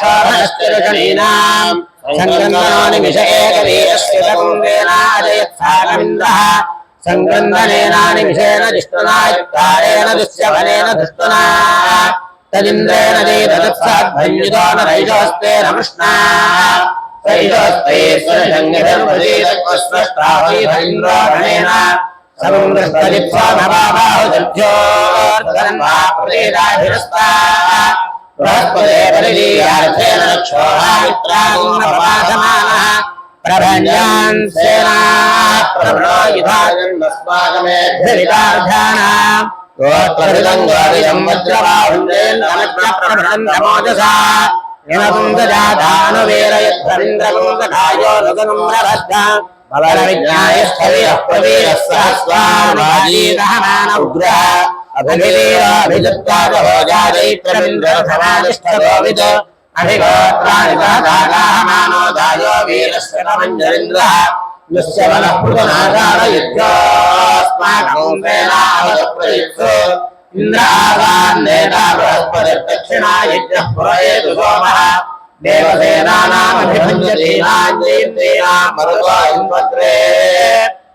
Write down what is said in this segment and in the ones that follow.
क्षोभनश्चिरुषणीनाम् सङ्गन्दनो निमिष एकवीरस्य कुन्देनाजयत्सागमिन्द्रः सङ्गन्दनेनानिमिषेण जिष्णुनायुक्तारेण दुश्यवनेन धृष्टुना तदिन्द्रेण चेतदत्साध्वन्युतो न रैजोस्तेन कृष्णा रैजोस्ते समुद्रस्तदित्वामबाहुजभ्योर्धन्वाप्रदेदाभिरस्ता बृहस्पते परिलीयार्थेन क्षोहामित्रागुणप्रपादमानः प्रभञ्जान् सेना प्रभृणो युधाजन्मस्माकमेभ्यविदार्धानाम् गोत्रभिदम् गोविदम् वज्रबाहुञ्जेन्द्रमज्रप्रभृतम् नमोजसा हिमकुन्दजाधानुवीरयद्भरिन्द्रकुन्दकायो नुगनुम्रभद्रा भवनविज्ञायस्थविरः प्रवीरः सहस्वानुभाजीदहमान उग्रः అభివీరాభిజత్తాగోజాదైత్రమింద్రధమానిష్టగోవిద అభిగోత్రాణిదాదానామానో దాయో ఇంద్రే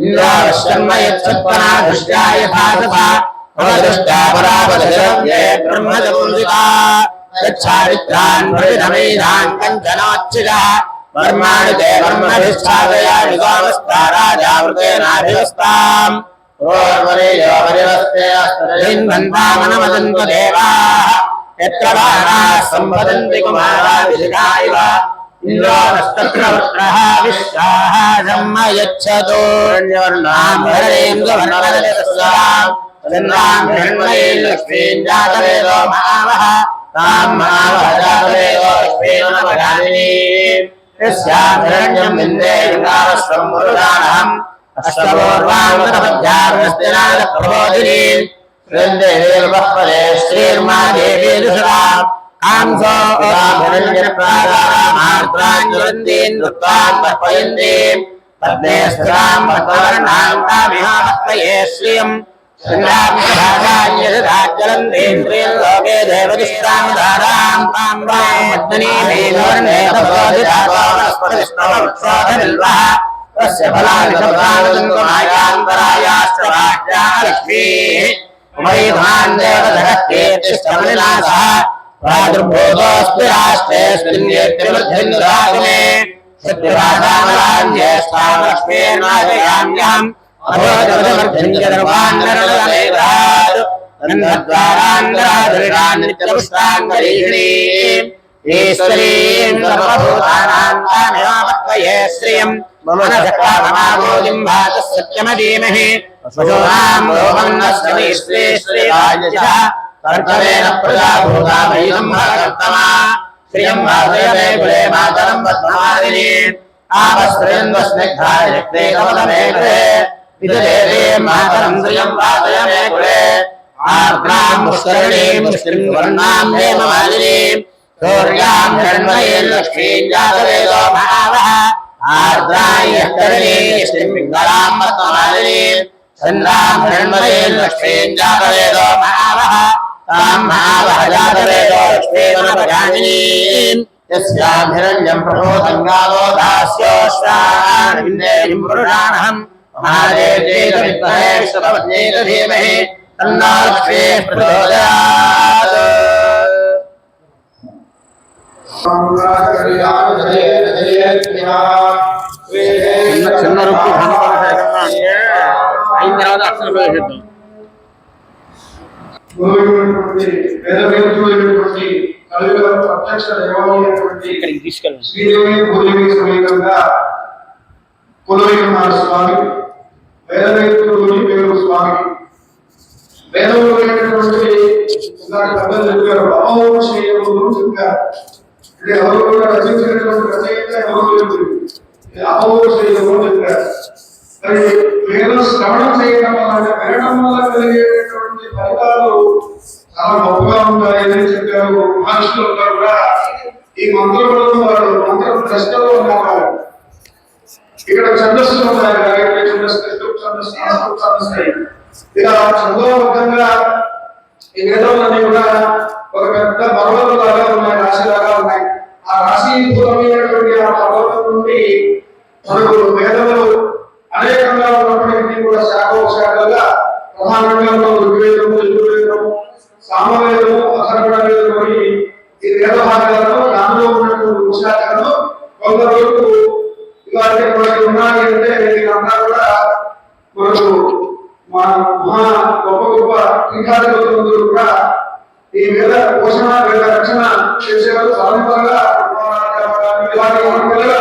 ఇంద్రాశ్చన్మయత్సత్పనా దృష్ట్యాయ భాసత అవదృష్టా పరాపదశరవ్యే బ్రహ్మజముదితా గచ్చారిత్రాన్ ప్రవిధమైనాన్ కంచనోచ్చిగా వర్మాణి తే బ్రహ్మభిష్టాదయామి సోమస్తా రాజావృతేనాభివస్తాం ఓర్వరే యోవరివస్తే అస్తరేన్ వందామనమదంత దేవాః. प्रतिधमेधान् कञ्चनोच्चितः कर्माणि ते कर्मभिष्ठादयामि सोमस्ता राजावृतेनाभिवस्ताम् ोर्वरेयोपरिवस्तेऽस्तरयन्वन्तामनमदन्त देवाः यत्र बाणाः सम्वदन्ति कुमाराभिषिका इव इन्द्रो नस्तत्र वृत्रः विश्वाः जन्म यच्छतो ण्यवर्णाम्बरेन्द्रवर्णरजतस्याम् चन्द्राम् हिरण्मयीम् लक्ष्मीम् जातवेदो महावः ताम् महावः जातवेदो लक्ष्मीम् नवगामिनीम् यस्याम् हिरण्यम् विन्दे युगावस्वम् मुरुदानहम् अष्टमोर्वाङ्गपद्यार्णस्तिनादप्रबोधिनीम् బృందేవే శ్రీర్మాదేవీసురా శ్రీయం శ్రీరాజ్యలందేంద్రియోకే దేవగిస్తాంధారాంబోధిల్వ తస్య ఫలాని సమానంతరాయాంతరాయాశ్చ లక్ష్మీ स्थिराम् वर्तवर्णाम् तामिहामत्मये श्रियम् शृङ्गाभ्यभागान्यजदाज्जलन्तीन्द्रियम् लोके देवदिष्टाम् धाराम् ताम् वाम् पद्मनीमेवर्णे तपोदिरागोणस्पतिष्णवृक्षोधनिल्वः तस्य फलानि शब्दानन्दमायान्तरायाश्च वाक्या लक्ष्मीः उमैधान् देवधरस्तेतिष्ठमनिनाथः प्रादुर्भूतोऽस्मि राष्ट्रेऽस्मिन्नेत्यमध्यन्दरागमे सत्यवादामलान्येष्टाम् लक्ष्मीर्नाजयाम्यहम् अभोजमर्धन्यदर्वान्नरलमेधात् नन्दद्वारान्दराधुरिणान् नित्यपुष्टाङ्गरीषणीम् ईश्वरीम् सर्वभूतानाम् तामेवापत्वये श्रियम् मम नक्षत्रामनागोदिम् भातः सत्यमधीमहि कर्तवेन प्रजाभूतामयिदम्भकर्तमा श्रियं वासयते कुले मातरं पद्मादिनी आपस्त्रियन्द्वस्निग्धाय जग्ने कमलमे गृहे विददेवे मातरं श्रियं वासयमे कुले आर्द्रां पुष्करिणीं पुष्किं वर्णां देवमालिनीं सूर्यां शर्मये लक्ष्मीं जातवेदो भावः आर्द्राय करिणीं श्रीं पिङ्गलां पद्ममालिनीं चन्द्राम् हिरण्मयीम् लक्ष्मीम् जातवेदो महावः ताम् महावः जातवेदो लक्ष्मीमनपगामिनीम् यस्याम् हिरण्यम् प्रभूतङ्गालो दास्योश्वानिन्देयम् पुरुषाणहम् महादेवचेतविद्महे विश्वपत्नीक धीमहि तन्नो लक्ष्मीः प्रचोदयात् చిన్న చిన్న రుక్కు ఘనపరిశేషంగా అంటే అయిన తర్వాత అక్షర ప్రవేశిద్దాం ఇక్కడికి తీసుకెళ్ళండి. స్వామి స్వామి. వేదంలో చెప్పారు అంటే ఎవరు కూడా రచించినటువంటి రచయిత ఎవరు లేదు. చెప్పారు. మరి వేదం శ్రవణం చేయడం వల్ల వినడం వల్ల కలిగేటటువంటి ఫలితాలు చాలా గొప్పగా ఉంటాయని చెప్పారు మహర్షులు కూడా. ఈ మంత్రములను వారు మంత్ర ప్రశ్నలో ఉన్నారు ఇక్కడ ఛందస్సు ఉన్నాయి గాయత్రి ఛందస్సు ఛందస్సు ఛందస్సు. ఇలా చందోబద్ధంగా ఈ వేదములన్నీ కూడా ఒక పెద్ద పర్వతం లాగా ఉన్నాయి రాశి లాగా ఉన్నాయి. ఆ రాశి పూర్వమైనటువంటి ఆ పర్వతం నుండి మనకు వేదములు అనేకంగా ఉన్నప్పటికీ కూడా శాఖోపశాఖలుగా ప్రధానంగా ఉన్న ఋగ్వేదము యజుర్వేదము సామవేదము అథర్వణ వేదము అని ఈ వేద దానిలో ఉన్నటువంటి ఉపశాఖలను కొంతవరకు ఇలాంటి మనకి ఉన్నాయి అంటే వీళ్ళంతా కూడా మనకు మా మహా గొప్ప గొప్ప పీఠాధిపతులందరూ కూడా ఈ వేద పోషణ వేద రక్షణ చేసేవారు సాధారణంగా ఇలాంటి వంటలుగా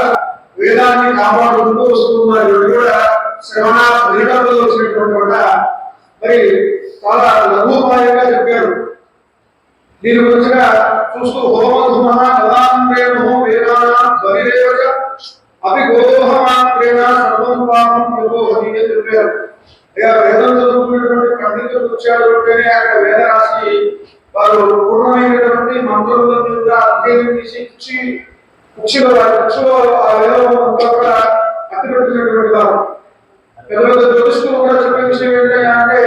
వేదాన్ని కాపాడుకుంటూ వస్తున్నారు ఇవి కూడా శ్రవణ వినడంలో వచ్చినటువంటి కూడా మరి చాలా లఘుపాయంగా చెప్పారు దీని గురించిగా చూస్తూ హోమ ధూమ కదాంద్రేణు వేదానా ధ్వనిరేవచ అవి గోదోహమాత్రేణ సర్వం పాపం యోగోహని అని చెప్పారు ఇక వేదం చదువుకున్నటువంటి పండితులు వచ్చారు అంటేనే ఆయన వేద రాసి వారు పూర్ణమైనటువంటి మంత్రుల కూడా అధ్యయనం చేసి కుక్షి కుక్షిలో కుక్షిలో ఆ వేదం అంతా కూడా అతిపెట్టినటువంటి వారు. పెద్ద పెద్ద జ్యోతిష్కులు కూడా చెప్పే విషయం ఏంటంటే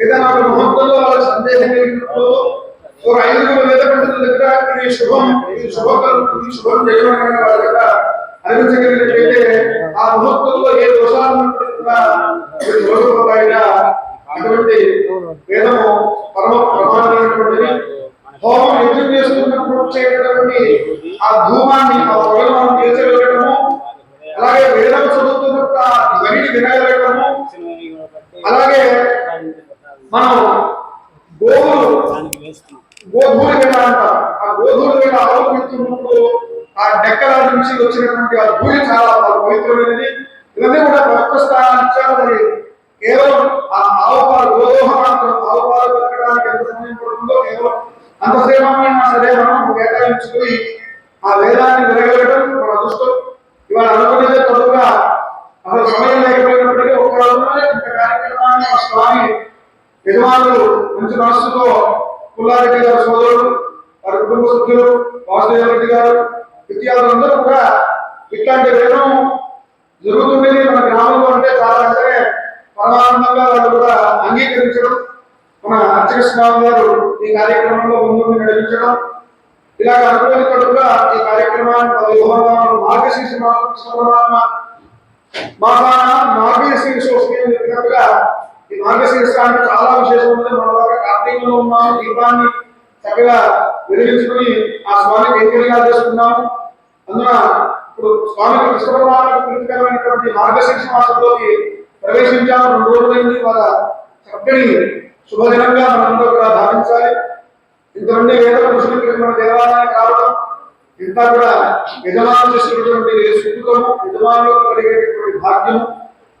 ఏదైనా ఒక ముహూర్తంలో వాళ్ళ సందేహం కలిగినప్పుడు ఒక ఐదుగురు వేద పండితుల దగ్గర ఇది శుభం ఇది శుభకరం ఇది శుభం చేయడం వాళ్ళ దగ్గర అనిపించగలిగినట్లయితే ఆ ముహూర్తంలో ఏ దోషాలు ఉన్నప్పటికీ అటువంటి వేదము పరమ ప్రమాణమైనటువంటిది. హోమం యజ్ఞం చేసుకున్నప్పుడు చేయటటువంటి ఆ ధూమాన్ని ఆ పొగను మనం తీర్చగలగడము అలాగే వేదం చదువుతున్నప్పుడు ఆ ధ్వనిని వినగలగడము అలాగే మనం గోవులు గోధూళి వేళ అంటారు. ఆ గోధూళి వేళ ఆవులు పెడుతున్నప్పుడు ఆ డెక్కల నుంచి వచ్చినటువంటి ఆ ధూళి చాలా పవిత్రమైనది. ఇవన్నీ కూడా పవిత్ర స్థానాలు మరి కేవలం ఆ ఆవుపాలు పాలు గోదోహ మాత్రం ఆవు పెట్టడానికి ఎంత సమయం పడుతుందో కేవలం అంత సరే మనం కేటాయించుకుని ఆ వేదాన్ని వెలగలగడం మన అదృష్టం. ఇవాళ అనుకునేదే తొలుగా అసలు సమయం లేకపోయినప్పటికీ ఒక రోజులోనే ఇంత కార్యక్రమాన్ని మా స్వామి యజమానులు మంచి మనస్సుతో పుల్లారెడ్డి గారి సోదరుడు వారి కుటుంబ సభ్యులు వాసుదేవ రెడ్డి గారు విద్యార్థులందరూ కూడా ఇట్లాంటి వేదం జరుగుతుంది మన గ్రామంలో అంటే చాలా అంటే పరమానందంగా వాళ్ళు కూడా అంగీకరించడం మన అర్చక స్వామి గారు ఈ కార్యక్రమంలో ముందుండి నడిపించడం ఇలాగ అనుకోనికడుగా ఈ కార్యక్రమాన్ని పదవిహోమ మార్గశీర్ష మాస మాసాన మార్గశీర్ష చెప్పినట్టుగా ఈ మార్గశీర్ష అంటే చాలా విశేషం ఉంది. మన దగ్గర కార్తీకంలో ఉన్నాము దీపాన్ని చక్కగా వెలిగించుకుని ఆ స్వామి కైంకర్యాలు చేసుకున్నాము. అందున ఇప్పుడు స్వామి కృష్ణ పరమాత్మకు ప్రీతికరమైనటువంటి మార్గశీర్ష మాసంలోకి ప్రవేశించాము. రెండు రోజులైంది. వాళ్ళ చక్కని శుభదినంగా మనందరూ కూడా భావించాలి. ఇంతమంది వేద పురుషులు మన దేవాలయానికి రావడం ఇంత కూడా యజమానులు చేసినటువంటి సుఖము యజమానులకు కలిగేటటువంటి భాగ్యము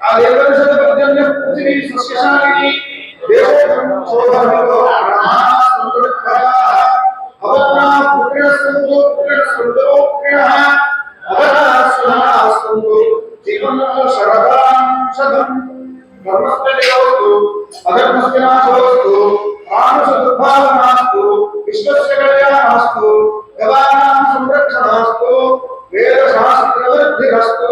ఆ పరిషద పర్జన్య పృథివీ సస్యశాలిని దేశోయం శోభనతో బ్రహ్మాः సంతు విద్భయాः అవత్నాः పుత్రిణः సంతు పుత్రిణः సంతు పుత్రిణः అవతాः సుధాः సంతు జీవనో శరదాం విశ్వస్య కళ్యాణాస్తు గవానాం సంరక్షణాస్తు వేదశాస్త్రవృద్ధిరస్తు